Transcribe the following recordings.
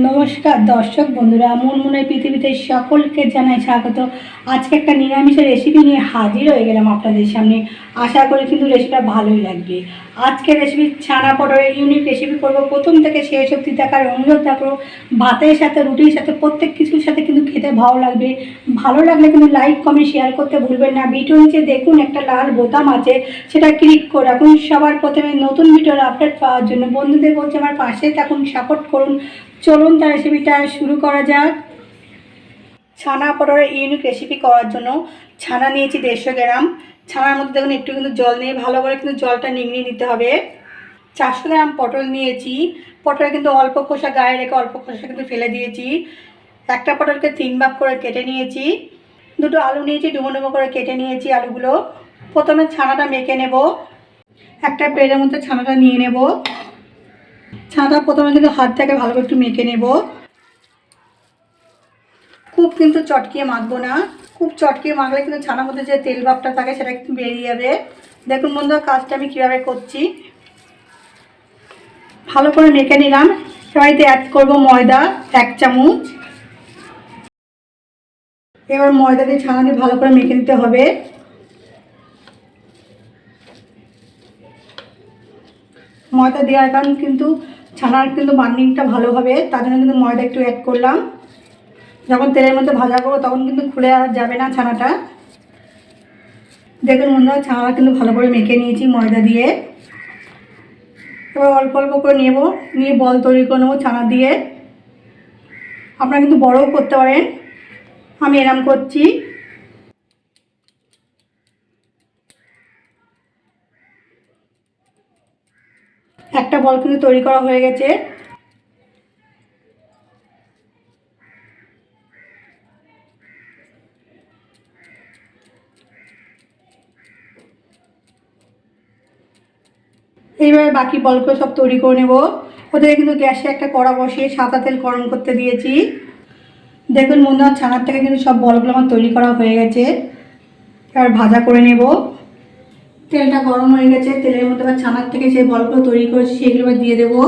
নমস্কার দর্শক বন্ধুরা, মন মনে পৃথিবীতে সকলকে জানাই স্বাগত। আজকে একটা নিরামিষের রেসিপি নিয়ে হাজির হয়ে গেলাম আপনাদের সামনে। আশা করি কিন্তু রেসিপিটা ভালোই লাগবে। আজকে রেসিপি ছানা পটরের ইউনিক রেসিপি করব। প্রথম থেকে শেষ অবধি দেখার অনুরোধ থাকব ভাতের সাথে, রুটির সাথে, প্রত্যেক কিছুর সাথে কিন্তু খেতে ভালো লাগবে। ভালো লাগলে কিন্তু লাইক কমেন্ট শেয়ার করতে ভুলবেন না। ভিডিও নিচে দেখুন একটা লাল বোতাম আছে, সেটা ক্লিক করে রাখুন। সবার প্রথমে নতুন ভিডিওর আপডেট পাওয়ার জন্য বন্ধুদের বলছে, আমার পাশে থাকুন সাপোর্ট করুন। চলুন তার রেসিপিটা শুরু করা যাক। ছানা পটরের ইউনিক রেসিপি করার জন্য ছানা নিয়েছি দেড়শো গ্রাম। ছানার মধ্যে দেখুন, একটু কিন্তু জল নিয়ে ভালো করে কিন্তু জলটা নিংড়িয়ে নিতে হবে। চারশো গ্রাম পটল নিয়েছি। পটলে কিন্তু অল্প খোসা গায়ে রেখে অল্প খোসা কিন্তু ফেলে দিয়েছি। একটা পটলকে তিন ভাগ করে কেটে নিয়েছি। দুটো আলু নিয়েছি, ডুমো ডুমো করে কেটে নিয়েছি আলুগুলো। প্রথমে ছানাটা মেখে নেব। একটা প্লেটের মধ্যে ছানাটা নিয়ে নেব। ছানাটা প্রথমে কিন্তু হাত থেকে ভালো করে একটু মেখে নেব। খুব কিন্তু চটকিয়ে মাখবো না। খুব চটকিয়ে মাখলে কিন্তু ছানার মধ্যে যে তেল ভাবটা থাকে সেটা কিন্তু বেরিয়ে যাবে। দেখুন বন্ধুরা, কাজটা আমি কীভাবে করছি। ভালো করে মেখে নিলাম। এবারে অ্যাড করব ময়দা, এক চামচ। এবার ময়দা দিয়ে ছানা দিয়ে ভালো করে মেখে নিতে হবে। ময়দা দেওয়ার কারণ কিন্তু ছানার কিন্তু বার্নিংটা ভালো হবে, তার জন্য কিন্তু ময়দা একটু অ্যাড করলাম। যখন তেলের মধ্যে ভাজা করব, তখন কিন্তু খুলে আর যাবে না ছানাটা। দেখুন বন্ধুরা ছানাটা কিন্তু ভালো করে মেখে নিয়েছি ময়দা দিয়ে। এবার অল্প অল্প করে নেব, নিয়ে বল তৈরি করে নেব ছানা দিয়ে। আপনারা কিন্তু বড়ও করতে পারেন। আমি এরম করছি। একটা বল কিন্তু তৈরি করা হয়ে গেছে। এইভাবে বাকি বলগুলো সব তৈরি করে নেব। ওদের কিন্তু গ্যাসে একটা কড়া বসিয়ে সাদা তেল গরম করতে দিয়েছি। দেখুন বন্ধুরা, ছানার থেকে কিন্তু সব বলগুলো আমার তৈরি করা হয়ে গেছে। এবার ভাজা করে নেব। তেলটা গরম হয়ে গেছে, তেলের মধ্যে আবার ছানার থেকে যে বলগুলো তৈরি করেছি সেগুলো এবার দিয়ে দেবো।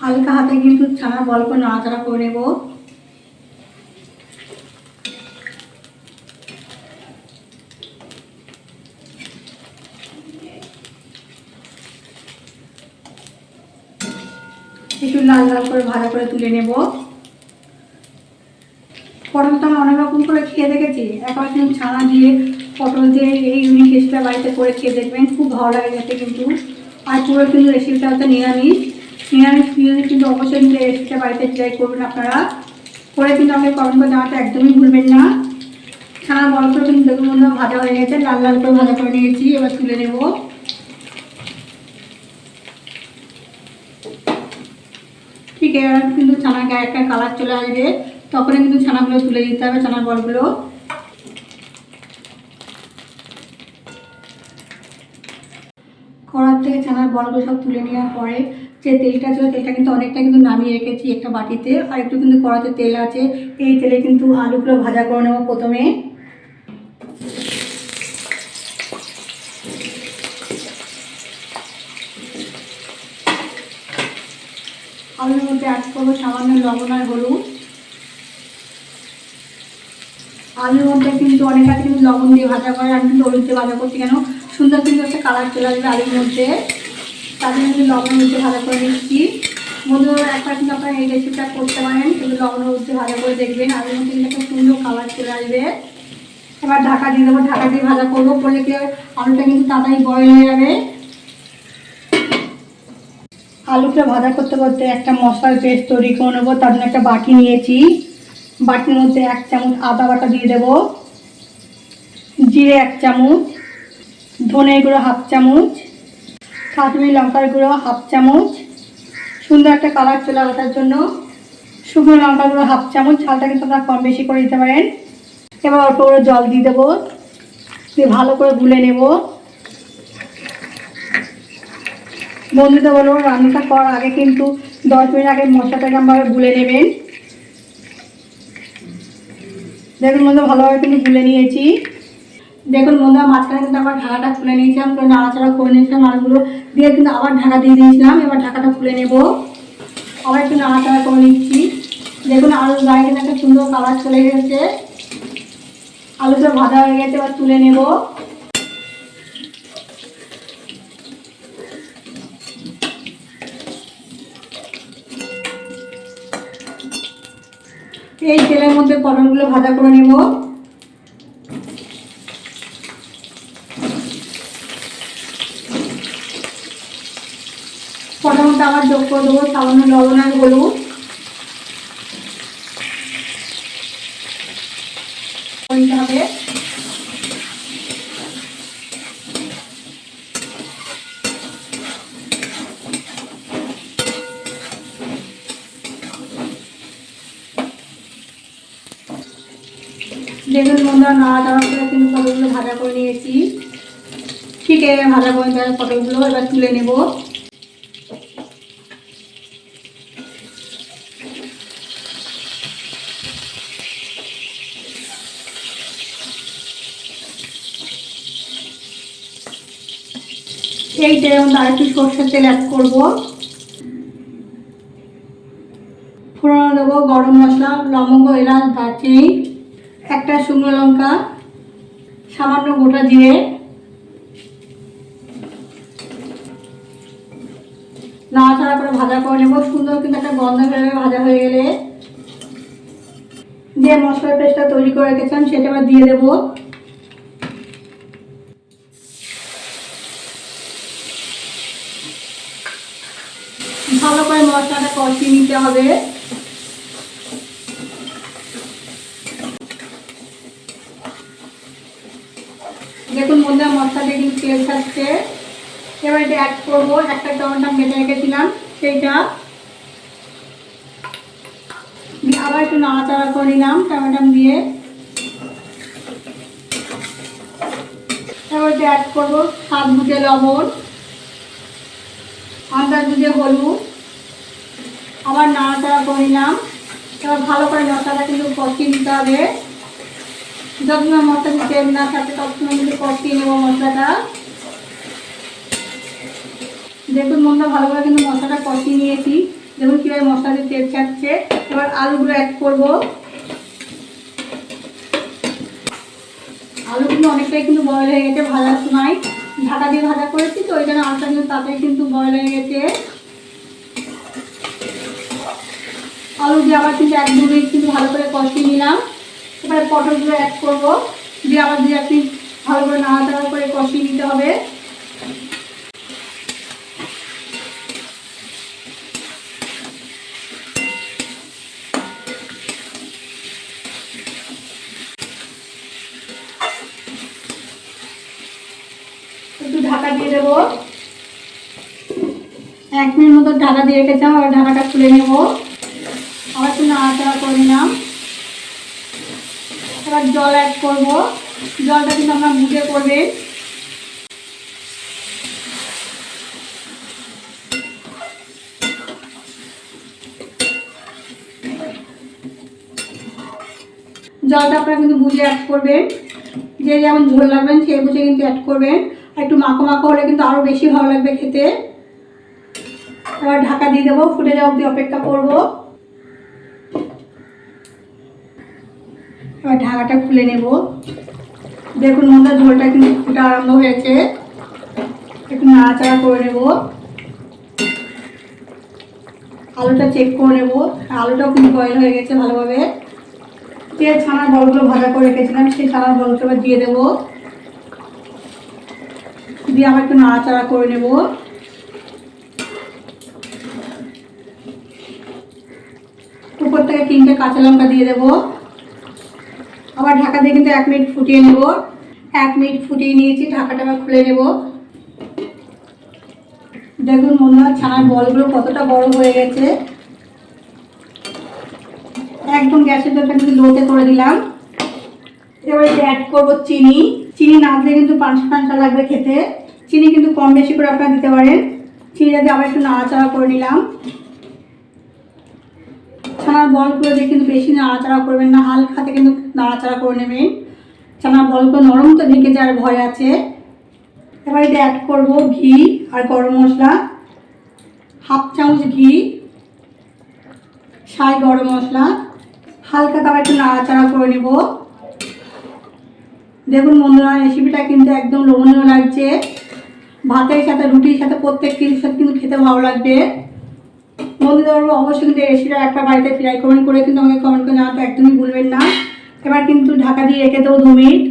হালকা হাতে কিন্তু ছানার বলগুলো নাড়াচাড়া করে নেব। একটু লাল লাল করে ভাজা করে তুলে নেব। পটলটা অনেক রকম করে খেয়ে দেখেছি। একবার কিন্তু ছানা দিয়ে, পটল দিয়ে এই ইউনিক রেসিপিটা বাড়িতে করে খেয়ে দেখবেন। খুব ভালো লাগে খেতে কিন্তু। আর পুরো কিন্তু রেসিপিটা হচ্ছে নিরামিষ। নিরামিষ প্রিয় কিন্তু অবশ্যই কিন্তু রেসিপিটা বাড়িতে ট্রাই করবেন আপনারা। করে কিন্তু আমাকে কমেন্ট করে জানাতে একদমই ভুলবেন না। ছানা বড় করে কিন্তু দেখুন ভাজা হয়ে গেছে। লাল লাল করে ভাজা করে নিয়েছি, এবার তুলে নেব ঠিক এবার কিন্তু ছানার গায়ে একটা কালার চলে আসবে। তখনই কিন্তু ছানাগুলো তুলে দিতে হবে, ছানার বলগুলো। কড়ার থেকে ছানার বলগুলো সব তুলে নেওয়ার পরে যে তেলটা ছিল, তেলটা কিন্তু অনেকটা কিন্তু নামিয়ে রেখেছি একটা বাটিতে। আর একটু কিন্তু কড়াতে তেল আছে, এই তেলে কিন্তু আলুগুলো ভাজা করে নেব প্রথমে। আলুর মধ্যে অ্যাড করব সামান্য লবণ আর হলুদ। আলুর মধ্যে কিন্তু অনেক আছে, কিন্তু লবণ দিয়ে ভাজা করে আমি কিন্তু হলুদ দিয়ে ভাজা করছি কেন? সুন্দর কিন্তু একটা কালার চলে আসবে আলুর মধ্যে। তার জন্য কিন্তু লবণ হলুদ ভাজা করে নিচ্ছি। বন্ধুরা, একবার কিন্তু আপনারা এই রেসিপিটা করতে পারেন, কিন্তু লবণ হলুদ ভাজা করে দেখবেন, আলুর মধ্যে কিন্তু একটা সুন্দর কালার চলে আসবে। এবার ঢাকা দিয়ে দেবো, ঢাকা দিয়ে ভাজা করব, করলে কি আলুটা কিন্তু তাড়াতাড়ি বয়েল হয়ে যাবে। আলুটা ভাজা করতে করতে একটা মশলার পেস্ট তৈরি করে নেব, তার জন্য একটা বাটি নিয়েছি। বাটির মধ্যে এক চামচ আদা বাটা দিয়ে দেবো, জিরে এক চামচ, ধনে গুঁড়ো হাফ চামচ, কাশ্মীরি লঙ্কার গুঁড়ো হাফ চামচ, সুন্দর একটা কালার চলে আসার জন্য শুকনো লঙ্কার গুঁড়ো হাফ চামচ, ঝালটা কিন্তু আপনারা কম বেশি করে দিতে পারেন। এবার অল্প করে জল দিয়ে দেবো, দিয়ে ভালো করে গুলে নেব। বন্ধুদের বলব রান্নাটা করার আগে কিন্তু দশ মিনিট আগে মশলাটা এরকমভাবে গুলে নেবেন দেখুন বন্ধু ভালোভাবে কিন্তু গুলে নিয়েছি। দেখুন বন্ধুরা, মাঝখানে কিন্তু আবার ঢাকাটা খুলে নিয়েছিলাম, তো নাড়াচাড়া করে নিয়েছিলাম আলুগুলো দিয়ে কিন্তু আবার ঢাকা দিয়ে দিয়েছিলাম, এবার ঢাকাটা খুলে নেব। আবার একটু নাড়াচাড়া করে নিচ্ছি। দেখুন, আলুর গায়ে কিন্তু একটা সুন্দর কালার চলে গেছে আলুটা ভাজা হয়ে গেছে, এবার তুলে নেব। এই তেলের মধ্যে পটলগুলো ভাজা করে নেব। পটলটা আবার যোগ করে দেবো, সামান্য লবণ আর হলুদ। হবে দেখুন বন্ধুরা, নাড়া করে কিন্তু পটলগুলো ভাজা করে নিয়েছি। ঠিক আছে ভাজা করে হবে পটলগুলো এবার তুলে নেব। এই তেলের মধ্যে সর্ষের তেল অ্যাড করব। ফোড়ন দেবো, গরম মশলা, লবঙ্গ, এলাচ, দারচিনি। একটা শুকনো লঙ্কা, সামান্য গোটা জিরে। নাড়াচাড়া করে ভাজা করে নেব। সুন্দর কিন্তু একটা গন্ধ বেরোবে ভাজা হয়ে গেলে। যে মশলার পেস্টটা তৈরি করে রেখেছিলাম, সেটা এবার দিয়ে দেবো। ভালো করে মশলাটা কষিয়ে নিতে হবে দেখুন মধ্যে মশলাটা কিন্তু তেল ছাড়ছে এবার এটা অ্যাড করব। একটা টমেটো বেটে রেখেছিলাম, সেইটা। আবার একটু নাড়াচাড়া করে নিলাম টমেটো দিয়ে। এবার এটা অ্যাড করব স্বাদ বুঝে লবণ আন্দাজ বুঝে হলুদ। আবার নাড়াচাড়া করে নিলাম। এবার ভালো করে মশলাটা কিন্তু কষিয়ে নিতে হবে। যখন মশলা তেল না থাকে তখন কিন্তু কষিয়ে নেব মশলাটা। দেখুন মনটা ভালো করে কিন্তু মশলাটা কষিয়ে নিয়েছি। দেখুন কীভাবে মশলাতে তেল ছাড়ছে। এবার আলুগুলো অ্যাড করব। আলু কিন্তু অনেকটাই কিন্তু বয়ল হয়ে গেছে ভাজার সময়। ঢাকা দিয়ে ভাজা করেছি তো, ওই জন্য আলুটা কিন্তু তাড়াতাড়ি কিন্তু বয়ল হয়ে গেছে। আলু দিয়ে আবার কিন্তু এক দু মিনিট কিন্তু ভালো করে কষিয়ে নিলাম। এবারে পটলগুলো অ্যাড করব। দিয়ে আবার দিয়ে একটি ভালো করে নাড়াচাড়া করে কষিয়ে নিতে হবে। ঢাকা দিয়ে দেবো। এক মিনিট মতো ঢাকা দিয়ে রেখেছিলাম আবার ঢাকাটা খুলে নেব। আবার একটু নাড়াচাড়া করে নিলাম। এবার জল অ্যাড করব। জলটা কিন্তু আমরা বুঝে করবে জলটা আপনারা কিন্তু বুঝে অ্যাড করবেন যে যেমন ঝোল লাগবেন, সেই বুঝে কিন্তু অ্যাড করবেন। আর একটু মাখো মাখো হলে কিন্তু আরও বেশি ভালো লাগবে খেতে। এবার ঢাকা দিয়ে দেবো। ফুটে যাওয়া অবধি অপেক্ষা করব। এবার ঢাকাটা খুলে নেব। দেখুন মধ্যে ঝোলটা কিন্তু ফুটা আরম্ভ হয়েছে। একটু নাড়াচাড়া করে নেব। আলুটা চেক করে নেব। আলুটাও কিন্তু বয়েল হয়ে গেছে ভালোভাবে। তেল ছানার বলগুলো ভাজা করে রেখেছিলাম, সেই ছানার বলগুলো এবার দিয়ে দেবো। দিয়ে আবার একটু নাড়াচাড়া করে নেব। উপর থেকে তিনটে কাঁচা লঙ্কা দিয়ে দেবো। আবার ঢাকা দিয়ে কিন্তু এক মিনিট ফুটিয়ে নেব। এক মিনিট ফুটিয়ে নিয়েছি, ঢাকাটা আবার খুলে নেব। দেখুন মনে হয় ছানার বলগুলো কতটা বড় হয়ে গেছে। একদম গ্যাসের জলটা কিন্তু লোতে করে দিলাম। এবারে অ্যাড করব চিনি। চিনি না দিলে কিন্তু পাঁচশো পাঁচশো লাগবে খেতে। চিনি কিন্তু কম বেশি করে আপনারা দিতে পারেন। চিনিটা দিয়ে আবার একটু নাড়াচাড়া করে নিলাম। ছানার বলগুলো দিয়ে কিন্তু বেশি নাড়াচাড়া করবেন না হালকাতে কিন্তু নাড়াচাড়া করে নেবেন। ছানার বলগুলো নরম তো ভেঙে যাওয়ার ভয় আছে। এবার এতে অ্যাড করব ঘি আর গরম মশলা। হাফ চামচ ঘি, সাই গরম মশলা। হালকা তারপর একটু নাড়াচাড়া করে নেব। দেখুন বন্ধুরা রেসিপিটা কিন্তু একদম লোভনীয় লাগছে। ভাতের সাথে, রুটির সাথে, প্রত্যেক কিছুর সাথে কিন্তু খেতে ভালো লাগবে। বন্ধুদের বলব অবশ্যই কিন্তু রেসিপিটা একটা বাড়িতে ট্রাই করবেন করে কিন্তু আমাকে কমেন্ট করে জানাতে একদমই ভুলবেন না। এবার কিন্তু ঢাকা দিয়ে রেখে দেবো দু মিনিট।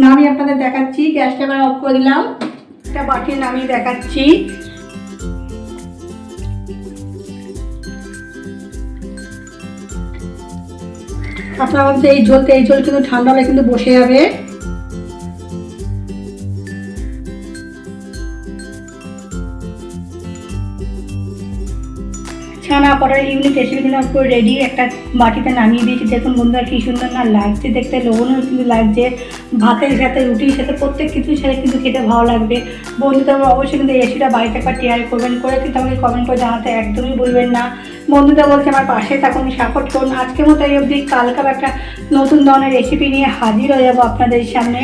না আমি আপনাদের দেখাচ্ছি, গ্যাসটা এবার অফ করে দিলাম। একটা বাটি নামিয়ে দেখাচ্ছি। আপনার এই জলতে এই ঝোল কিন্তু ঠান্ডা হলে কিন্তু বসে যাবে। ছানা পড়ার ইউনিক রেসিপি আমার পুরো রেডি একটা বাটিতে নামিয়ে দিয়েছি। দেখুন বন্ধুরা, কি সুন্দর না লাগছে দেখতে লবণও কিন্তু লাগছে। ভাতের সাথে, রুটির সাথে, প্রত্যেক কিছুর সাথে কিন্তু খেতে ভালো লাগবে। বন্ধুদের অবশ্যই কিন্তু এই রেসিপিটা বাড়িতে একবার ট্রাই করবেন। করে কিন্তু আমাকে কমেন্ট করে জানাতে একদমই ভুলবেন না। বন্ধুদের বলছে আমার পাশে থাকুন সাপোর্ট করুন। আজকের মতো এই অবধি কালকার একটা নতুন ধরনের রেসিপি নিয়ে হাজির হয়ে যাব আপনাদের সামনে।